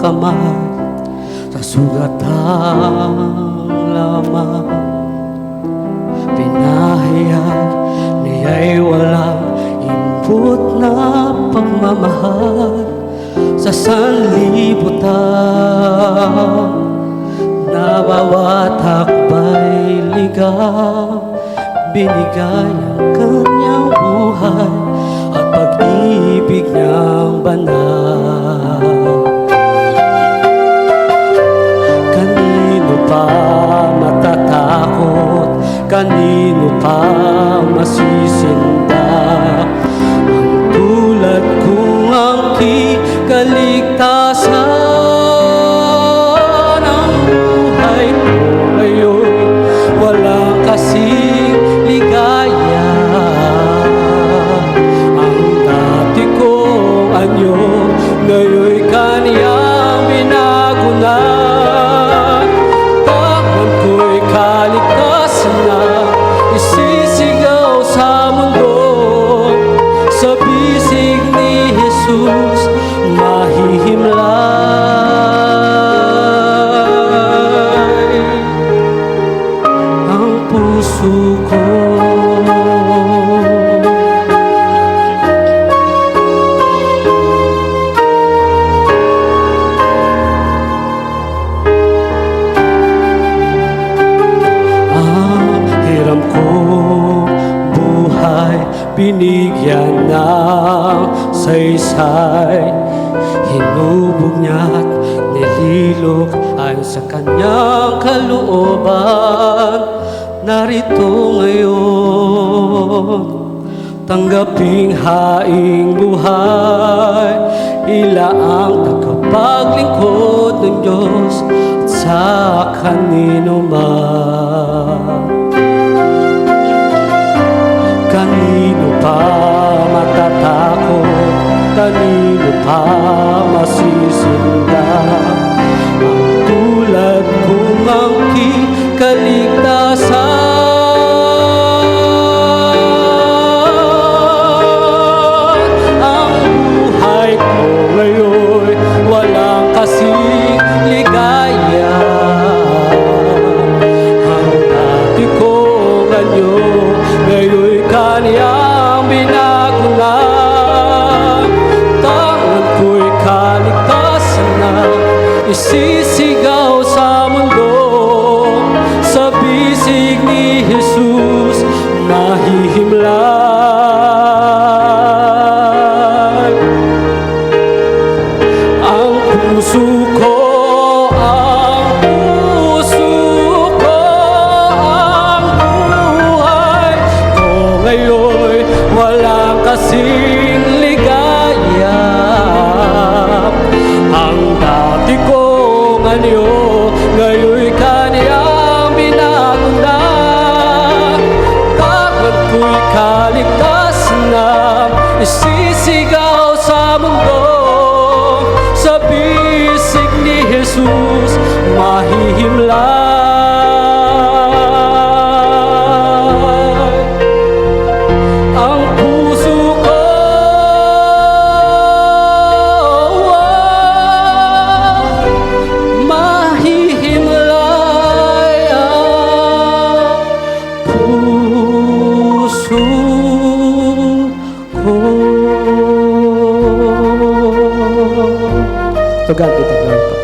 kamay Sa sugatang lamang. Pinahayag niya'y walang input na pagmamahal Sa sanlibutan. Na bawat hakbay ligaw Binigay ang kanyang buhay At pag-ibig niyang banal Kanino pa masisinda? Binigyan ng saysay. Hinubog niya't nililok ay sa kanyang kalooban. Narito ngayon tanggaping haing buhay. Ila ang tagapaglingkod ng Diyos at sa kanino man angki kaligtasan. Ang buhay ko ngayon walang kasing ligaya ang dati kong anyo Ngayon'y kaniyang binago na Tangan ko'y na Isisigaw sa mundo Jesus Mahihimlay Ang puso ko Mahihimlay ang puso ko. To.